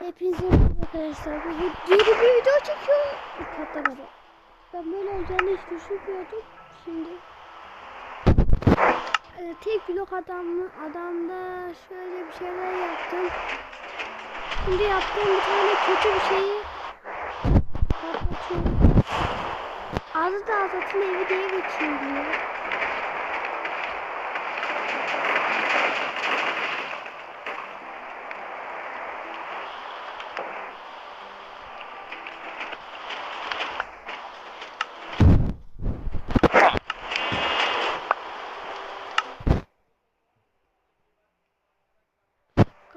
Hepinize merhaba arkadaşlar. Bugün yeni bir video çekiyorum. Patlamadı. Ben böyle olacağını hiç düşünmüyordum. Şimdi e, tek blok adamlı adamda şöyle bir şeyler yaptım. Şimdi yaptığım bir tane kötü bir şeyi patlatıyorum. Azı da Azat'ın evi diye geçiyor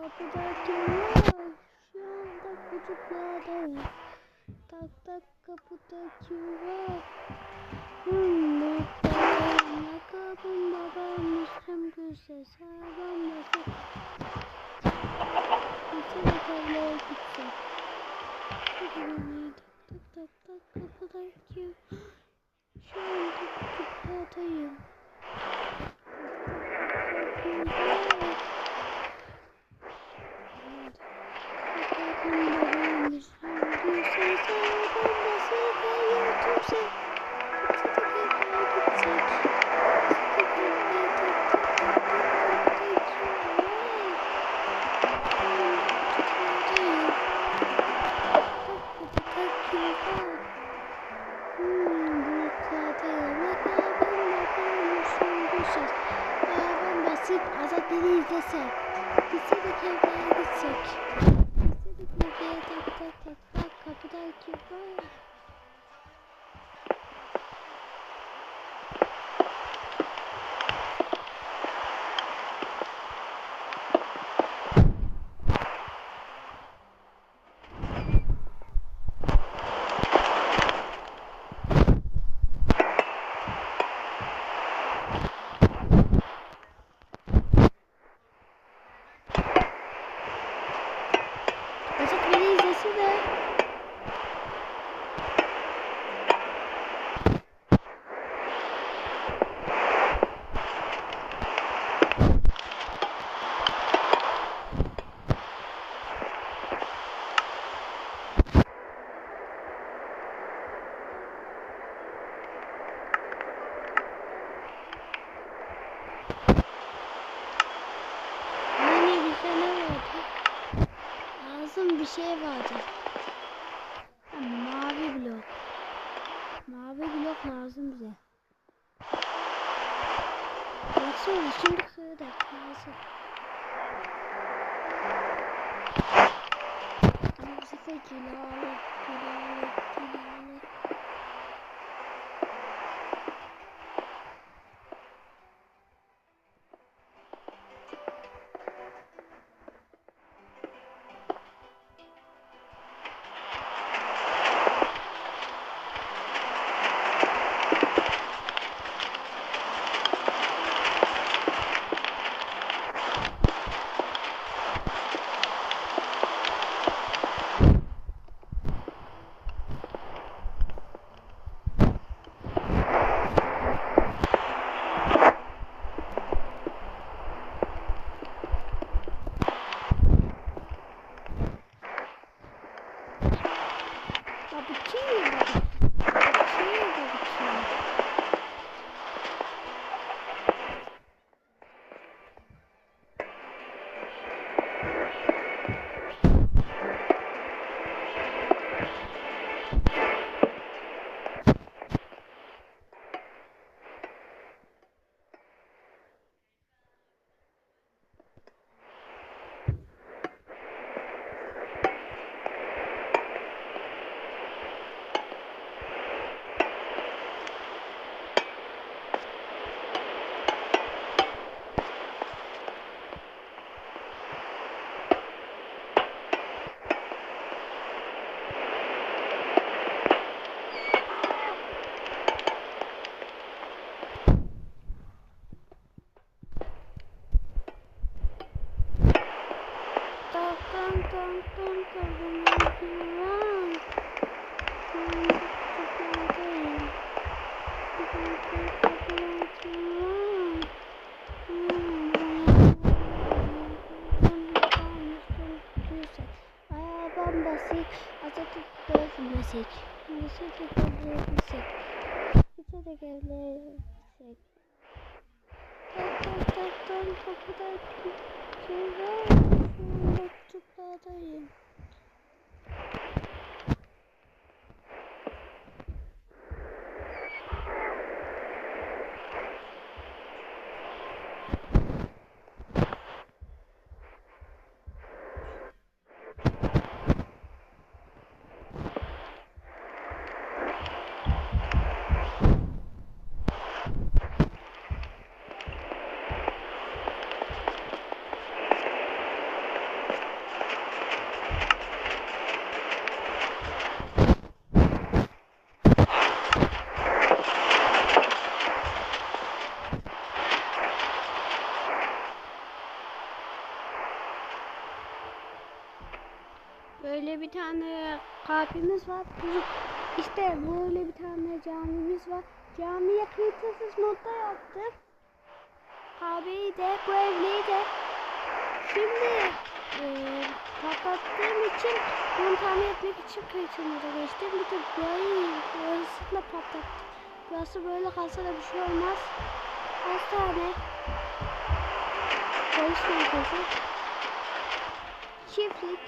diyor. Kapıda kim var? Şu anda kucaklardayım. Tak tak kapıda kim var? Hmm, muhtemelen lakabım babammış hem güzel sağlam nasıl? Gitse de kavlaya gitse. Tak tak tak tak kapıda kim? Şu anda kucaklardayım. Tak tak tak kapıda kim var? Azat beni izlese. Gitse de kavgaya gitsek. Gitse de kavgaya tak tak tak tak kapıda kim var? Azat beni izlese de. Yine bir şey ne vardı? Lazım bir şey vardı. Ha, mavi blok. Mavi blok lazım bize. Baksana şimdi kırdık lazım. Ama bu sefer cilalı, Baya bombasik. Atatürk bölmesek. Nasıl tekrar İçe de gelersek. Tak tak tak tak kapıda şeyler. Mektuplardayım. Böyle bir kahvemiz var. Bu- İşte böyle bir tane camimiz var. Camiye kıyısız modda yaptık. Kahveyi de, bu evliyi de. Şimdi e, patlattığım için bunu tamir etmek için kıyısımıza geçtim. Bir de burayı burasını da patlattım. Burası böyle kalsa da bir şey olmaz. Hastane. Polis merkezi. Çiftlik.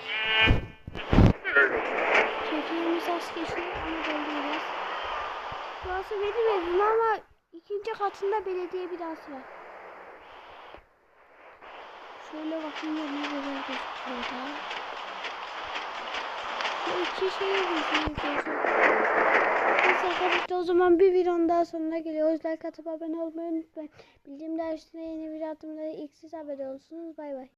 Çiftliğimiz az geçiyor ama dolduracağız. Burası benim evim ama ikinci katında belediye binası var. Şöyle bakayım ne güzel gözüküyor da. Şu iki şeyi gözüküyor. Neyse o zaman bir videonun daha sonuna geliyoruz. Like atıp abone olmayı unutmayın. Bildirimler üstüne yeni bir attığımda ilk siz haberi olursunuz. Bay bay.